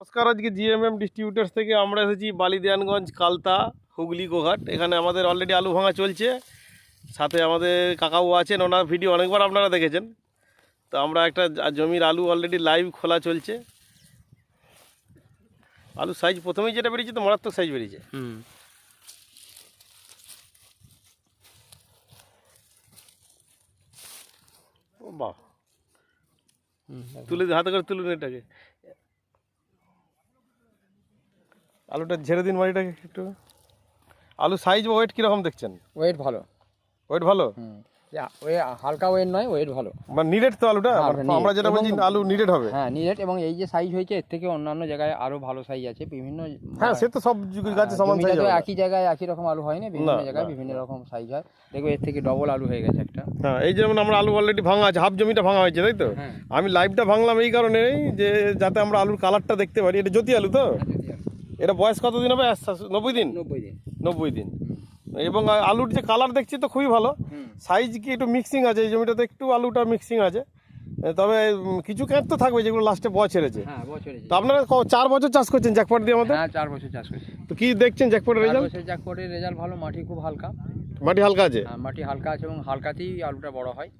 নমস্কার আজকে GMm distributors থেকে আমরা এসেছি বালিদেয়ানগঞ্জ কালতা হুগলি গোঘাট। এখানে আমাদের অলরেডি আলু ভাঙা চলছে। সাথে আমাদের কাকাও আছেন ওনার ভিডিও অনেকবার আপনারা দেখেছেন। তো আমরা একটা জমির আলু অলরেডি লাইভ খোলা চলছে। আলু সাইজ প্রথমেই যেটা বেরিয়েছে তো মারাত্মক সাইজ বেরিয়েছে। হুম। বাহ। তুলে হাতে করে তুলুন এটাকে। আলুটা ঝেড়ে দিন মাটিটাকে একটু। আলু সাইজ বা ওয়েট কীরকম দেখছেন? ওয়েট ভালো। ওয়েট ভালো? ওই হালকা ওয়েট নয় ওয়েট ভালো। মানে নিডেড তো আলুটা? হ্যাঁ, মানে। আমরা যেটা বলছি আলু নিডেড হবে। হ্যাঁ নিরেট এবং এই যে সাইজ হয়েছে এর থেকে অন্যান্য জায়গায় আরও ভালো সাইজ আছে। বিভিন্ন হ্যাঁ সে তো সব যুগের গাছে সমান সাইজ হবে। একই জায়গায় একই রকম আলু হয় না বিভিন্ন জায়গায় বিভিন্ন রকম সাইজ হয়। দেখো এর থেকে ডবল আলু হয়ে গেছে একটা। হ্যাঁ এই যেমন আমরা আলু অলরেডি ভাঙা আছে হাফ জমিটা ভাঙা হয়েছে তাই তো? হ্যাঁ। আমি লাইভটা ভাঙলাম এই কারণে যে যাতে আমরা আলুর কালারটা দেখতে পারি এটা জ্যোতি আলু তো? এটা বয়স কতদিন হবে? আস- নব্বই দিন? নব্বই দিন। নব্বই দিন। এবং আলুর যে কালার দেখছি তো খুবই ভালো। সাইজ কি একটু মিক্সিং আছে? এই জমিটাতে একটু আলুটা মিক্সিং আছে। তবে কিছু ক্যাঁট তো থাকবে যেগুলো লাস্টে বয় ছেড়েছে। হ্যাঁ তো আপনারা চার বছর চাষ করছেন জ্যাকপট দিয়ে আমাদের? হ্যাঁ চার বছর চাষ করছি। তো কি দেখছেন জ্যাকপটের রেজাল্ট করে রেজাল্ট ভালো মাটি খুব হালকা। মাটি হালকা আছে? হ্যাঁ, মাটি হালকা আছে এবং হালকাতেই আলুটা বড় হয়।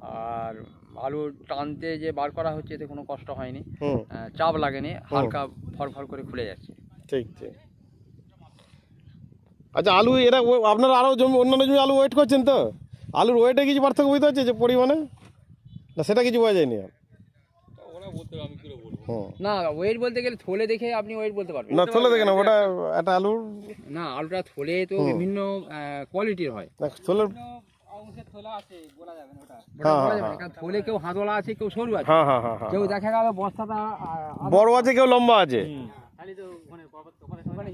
আর আলু টানতে যে বার করা হচ্ছে এতে কোনো কষ্ট হয়নি। চাপ লাগেনি হালকা ফর ফর করে খুলে যাচ্ছে। ঠিক ঠিক। আচ্ছা আলু এরা আপনারা আরও জমি অন্যান্য জমি আলু ওয়েট করছেন তো? আলুর ওয়েটে কিছু পার্থক্য বুঝতে পারছে যে পরিমাণে? না সেটা কিছু বোঝা যায়নি আর। হুম না ওয়েট বলতে গেলে থলে দেখে আপনি ওয়েট বলতে পারবেন। না থলে দেখে না ওটা একটা আলুর না আলুটা থলে তো বিভিন্ন কোয়ালিটির হয়। থলের হ্যাঁ, হ্যাঁ, থলে কেউ আছে কেউ সরু আছে। হ্যাঁ হ্যাঁ হ্যাঁ হ্যাঁ কেউ দেখা গেল বস্তাটা বড় আছে কেউ লম্বা আছে। খালি তো ওখানে কপাত কপাতে আপনাকে